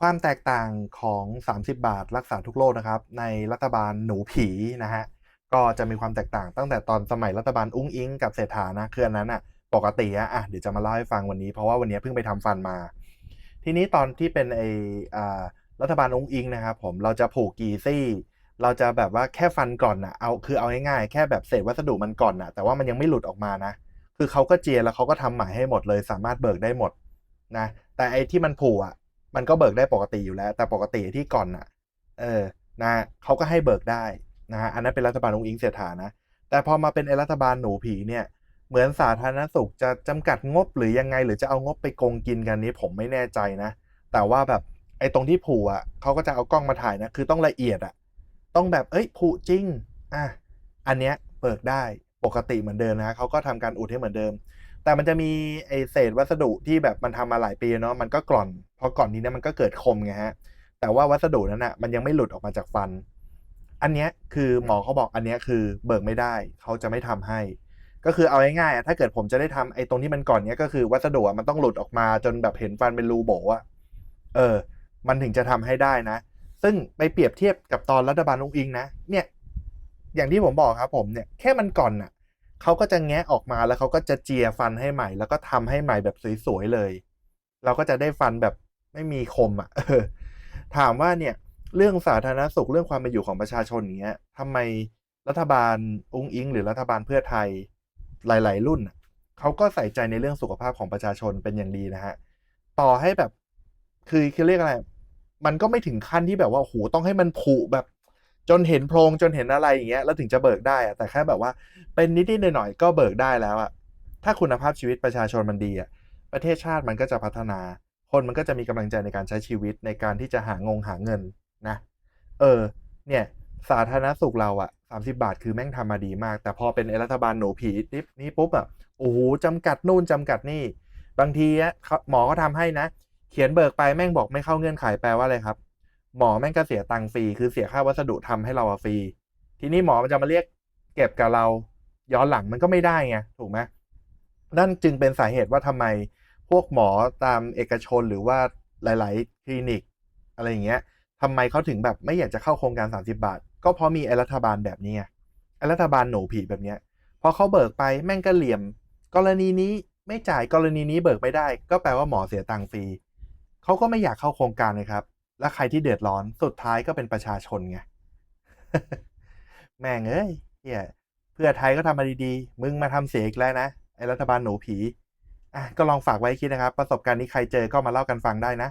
ความแตกต่างของ 30 บาทรักษาทุกโรคนะครับ ในรัฐบาลหนูผีนะฮะก็จะมีความแตกต่างตั้งแต่ตอนสมัยรัฐบาลอุ้งอิงกับเศรษฐานะคืออันนั้นอะปกติอะอะเดี๋ยวจะมาเล่าให้ฟังวันนี้ เพราะว่าวันนี้เพิ่งไปทำฟันมา ทีนี้ตอนที่เป็นไออ่ารัฐบาลอุ้งอิงนะครับผมเราจะผูกกี่ซี่ เราจะแบบว่าแค่ฟันก่อนอะเอาคือเอาง่ายๆแค่แบบเศษวัสดุมันก่อนอะแต่ว่ามันยังไม่หลุดออกมานะ คือเขาก็เจียแล้วเขาก็ทำใหม่ให้หมดเลยสามารถเบิกได้หมดนะแต่ไอที่มันผูกอะ มันก็เบิกได้ปกติอยู่แล้ว แต่ปกติที่ก่อนอะ เออนะเขาก็ให้เบิกได้นะฮะอันนั้นเป็นรัฐบาลองอิงเสียฐานะ แต่พอมาเป็นรัฐบาลหนูผีเนี่ย เหมือนสาธารณสุขจะจำกัดงบหรือยังไง หรือจะเอางบไปโกงกินกันนี้ผมไม่แน่ใจนะ แต่ว่าแบบไอ้ตรงที่ผูอะเขาก็จะเอากล้องมาถ่ายนะ คือต้องละเอียดอะ ต้องแบบเอ้ยผูจริง อะ อันเนี้ยเบิกได้ปกติเหมือนเดิมนะเขาก็ทำการอุดให้เหมือนเดิม แต่มันจะมีไอเศษวัสดุที่แบบมันทำมาหลายปีเนาะมันก็กร่อนพอก่อนนี้เนี่ยมันก็เกิดคมไงฮะ แต่ว่าวัสดุนั้นอะ่ะมันยังไม่หลุดออกมาจากฟัน อันเนี้ยคือหมอเขาบอกอันเนี้ยคือเบิกไม่ได้เขาจะไม่ทำให้ ก็คือเอาง่ายๆอะถ้าเกิดผมจะได้ทำไอ้ตรงที่มันก่อนเนี้ยก็คือวัสดุมันต้องหลุดออกมาจนแบบเห็นฟันเป็นรูโบอะเออ มันถึงจะทำให้ได้นะ ซึ่งไปเปรียบเทียบกับตอนรัฐบาลอุ้งอิงนะเนี่ย อย่างที่ผมบอกครับผมเนี่ยแค่มันก่อนน่ะ เขาก็จะแงะออกมาแล้วเขาก็จะเจียฟันให้ใหม่ แล้วก็ทำให้ใหม่แบบสวยๆเลย เราก็จะได้ฟันแบบไม่มีคมอะถามว่าเนี่ยเรื่องสาธารณสุขเรื่องความเป็นอยู่ของประชาชนอย่างเงี้ยทำไมรัฐบาลอุ้งอิง หรือรัฐบาลเพื่อไทยหลาย ๆ รุ่นเขาก็ใส่ใจในเรื่องสุขภาพของประชาชนเป็นอย่างดีนะฮะต่อให้แบบคือคือเรียกอะไร มันก็ไม่ถึงขั้นที่แบบว่าโอ้โหต้องให้มันผุแบบ จนเห็นโพรงจนเห็นอะไรอย่างเงี้ยแล้วถึงจะเบิกได้อะแต่แค่แบบว่าเป็นนิดๆหน่อยๆก็เบิกได้แล้วอะถ้าคุณภาพชีวิตประชาชนมันดีอะประเทศชาติมันก็จะพัฒนา คนมันก็จะมีกำลังใจในการใช้ชีวิตในการที่จะหางงหาเงินนะ เออ เนี่ยสาธารณสุขเราอะสามสิบาทคือแม่งทำมาดีมาก แต่พอเป็นรัฐบาลหนูผีนี่นี่ปุ๊บอะโอ้โหจำกัดนู่นจำกัดนี่ บางทีอะหมอก็ทำให้นะ เขียนเบิกไปแม่งบอกไม่เข้าเงื่อนไขแปลว่าอะไรครับ หมอแม่งก็เสียตังค์ฟรีคือเสียค่าวัสดุทำให้เราฟรี ทีนี้หมอมันจะมาเรียกเก็บกับเราย้อนหลังมันก็ไม่ได้ไงถูกไหมนั่นจึงเป็นสาเหตุว่าทำไมพวกหมอตามเอกชนหรือว่าหลาย ๆ คลินิก อะไรอย่างเงี้ยทำไมเขาถึงแบบไม่อยากจะเข้าโครงการ 30 บาท ก็เพราะมีรัฐบาลแบบนี้ไงรัฐบาลหนูผีแบบเนี้ยพอเขาเบิกไปแม่งก็เหลี่ยม กรณีนี้ไม่จ่ายกรณีนี้เบิกไม่ได้ ก็แปลว่าหมอเสียตังค์ฟรีเขาก็ไม่อยากเข้าโครงการเลยครับ แล้วใครที่เดือดร้อนสุดท้ายก็เป็นประชาชนไง แม่งเอ้ยเฮียเพื่อไทยก็ทำมาดีๆ มึงมาทำเสียอีกแล้วนะไอรัฐบาลหนูผีอะก็ลองฝากไว้คิดนะครับ ประสบการณ์นี้ใครเจอก็มาเล่ากันฟังได้นะ